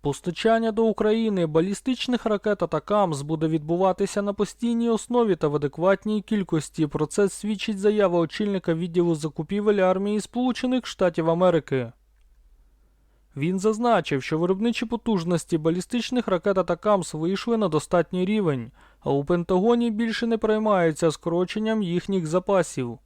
Постачання до України балістичних ракет Атакамс буде відбуватися на постійній основі та в адекватній кількості. Про це свідчить заява очільника відділу закупівель армії Сполучених Штатів Америки. Він зазначив, що виробничі потужності балістичних ракет Атакамс вийшли на достатній рівень, а у Пентагоні більше не переймаються скороченням їхніх запасів.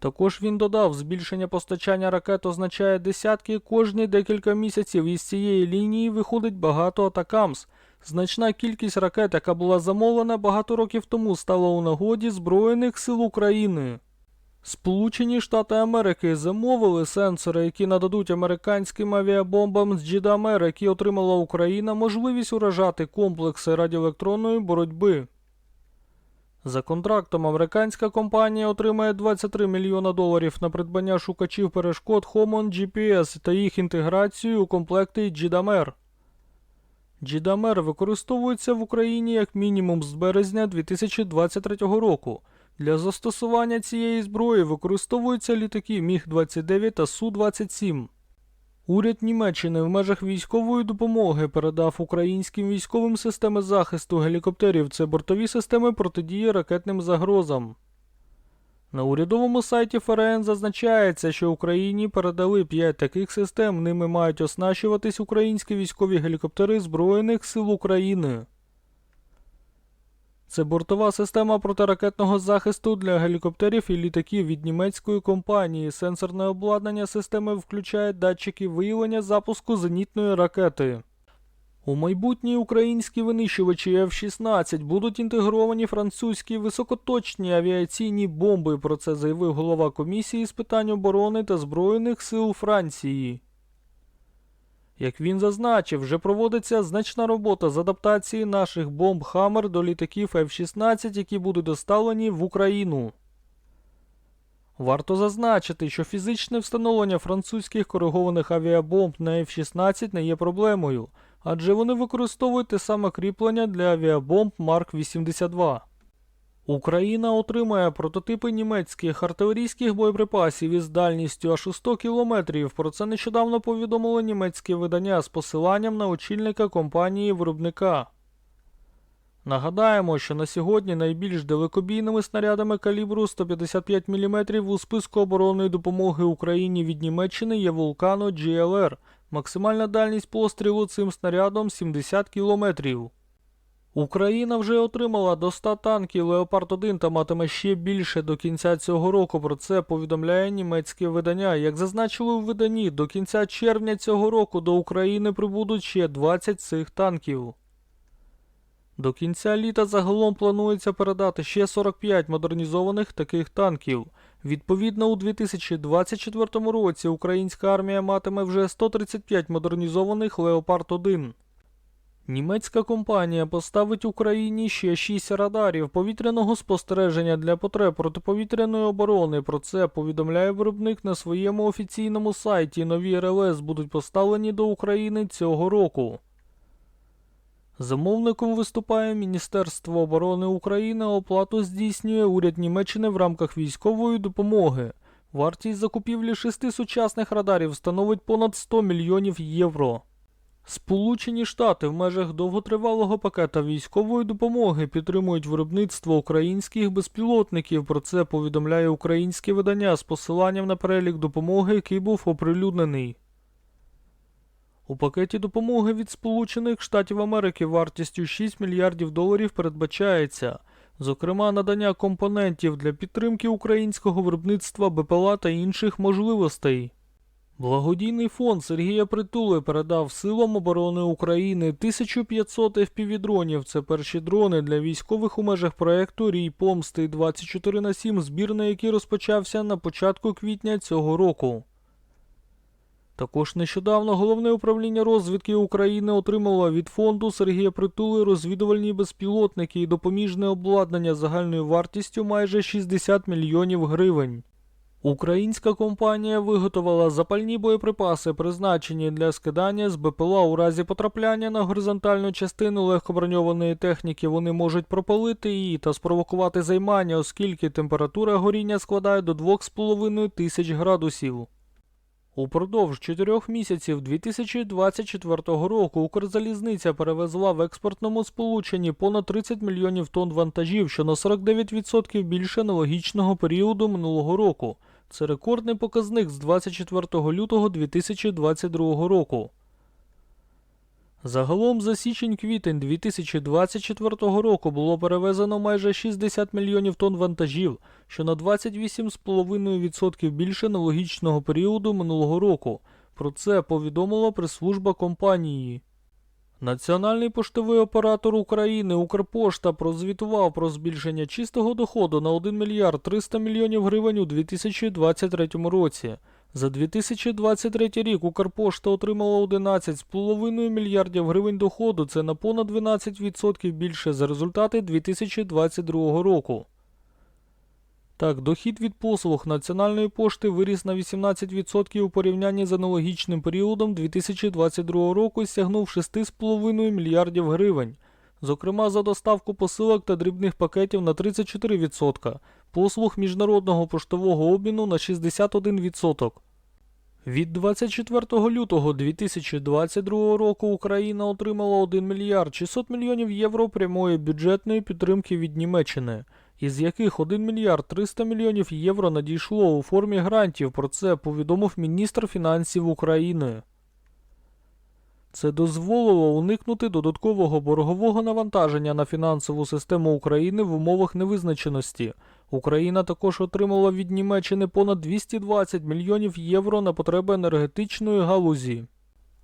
Також він додав, збільшення постачання ракет означає десятки кожні декілька місяців із цієї лінії виходить багато атакамс. Значна кількість ракет, яка була замовлена багато років тому, стала у нагоді Збройних сил України. Сполучені Штати Америки замовили сенсори, які нададуть американським авіабомбам з Джідамер, які отримала Україна, можливість уражати комплекси радіоелектронної боротьби. За контрактом американська компанія отримає 23 мільйона доларів на придбання шукачів перешкод Homon GPS та їх інтеграцію у комплекти GDAMER. GDAMER використовується в Україні як мінімум з березня 2023 року. Для застосування цієї зброї використовуються літаки Міг-29 та Су-27. Уряд Німеччини в межах військової допомоги передав українським військовим системи захисту гелікоптерів це бортові системи протидії ракетним загрозам. На урядовому сайті ФРН зазначається, що Україні передали 5 таких систем, ними мають оснащуватись українські військові гелікоптери Збройних сил України. Це бортова система протиракетного захисту для гелікоптерів і літаків від німецької компанії. Сенсорне обладнання системи включає датчики виявлення запуску зенітної ракети. У майбутній українські винищувачі F-16 будуть інтегровані французькі високоточні авіаційні бомби. Про це заявив голова комісії з питань оборони та Збройних сил Франції. Як він зазначив, вже проводиться значна робота з адаптації наших бомб Хаммер до літаків F-16, які будуть доставлені в Україну. Варто зазначити, що фізичне встановлення французьких коригованих авіабомб на F-16 не є проблемою, адже вони використовують те саме кріплення для авіабомб Марк 82. Україна отримає прототипи німецьких артилерійських боєприпасів із дальністю аж у 100 кілометрів. Про це нещодавно повідомило німецьке видання з посиланням на очільника компанії виробника. Нагадаємо, що на сьогодні найбільш далекобійними снарядами калібру 155 мм у списку оборонної допомоги Україні від Німеччини є Вулкано GLR. Максимальна дальність пострілу цим снарядом 70 кілометрів. Україна вже отримала до 100 танків Леопард 1 та матиме ще більше до кінця цього року. Про це повідомляє німецьке видання. Як зазначили у виданні, до кінця червня цього року до України прибудуть ще 20 цих танків. До кінця літа загалом планується передати ще 45 модернізованих таких танків. Відповідно, у 2024 році українська армія матиме вже 135 модернізованих Леопард 1. Німецька компанія поставить Україні ще 6 радарів повітряного спостереження для потреб протиповітряної оборони. Про це повідомляє виробник на своєму офіційному сайті. Нові РЛС будуть поставлені до України цього року. Замовником виступає Міністерство оборони України, оплату здійснює уряд Німеччини в рамках військової допомоги. Вартість закупівлі шести сучасних радарів становить понад 100 мільйонів євро. Сполучені Штати в межах довготривалого пакета військової допомоги підтримують виробництво українських безпілотників. Про це повідомляє українське видання з посиланням на перелік допомоги, який був оприлюднений. У пакеті допомоги від Сполучених Штатів Америки вартістю 6 мільярдів доларів передбачається, зокрема, надання компонентів для підтримки українського виробництва БПЛА та інших можливостей. Благодійний фонд Сергія Притули передав силам оборони України 1500 FPV-дронів. Це перші дрони для військових у межах проекту Рій Помсти 24 на 7, збір на який розпочався на початку квітня цього року. Також нещодавно головне управління розвідки України отримало від фонду Сергія Притули розвідувальні безпілотники і допоміжне обладнання загальною вартістю майже 60 мільйонів гривень. Українська компанія виготовила запальні боєприпаси, призначені для скидання з БПЛА у разі потрапляння на горизонтальну частину легкоброньованої техніки. Вони можуть пропалити її та спровокувати займання, оскільки температура горіння складає до 2,5 тисяч градусів. Упродовж чотирьох місяців 2024 року Укрзалізниця перевезла в експортному сполученні понад 30 мільйонів тонн вантажів, що на 49% більше аналогічного періоду минулого року. Це рекордний показник з 24 лютого 2022 року. Загалом за січень-квітень 2024 року було перевезено майже 60 мільйонів тонн вантажів, що на 28,5% більше аналогічного періоду минулого року. Про це повідомила прес-служба компанії. Національний поштовий оператор України Укрпошта прозвітував про збільшення чистого доходу на 1 мільярд 300 мільйонів гривень у 2023 році. За 2023 рік Укрпошта отримала 11,5 мільярдів гривень доходу, це на понад 12% більше за результати 2022 року. Так, дохід від послуг Національної пошти виріс на 18% у порівнянні з аналогічним періодом 2022 року сягнув 6,5 мільярдів гривень. Зокрема, за доставку посилок та дрібних пакетів на 34%, послуг міжнародного поштового обміну на 61%. Від 24 лютого 2022 року Україна отримала 1 мільярд 600 мільйонів євро прямої бюджетної підтримки від Німеччини, із яких 1 мільярд 300 мільйонів євро надійшло у формі грантів. Про це повідомив міністр фінансів України. Це дозволило уникнути додаткового боргового навантаження на фінансову систему України в умовах невизначеності. Україна також отримала від Німеччини понад 220 мільйонів євро на потреби енергетичної галузі.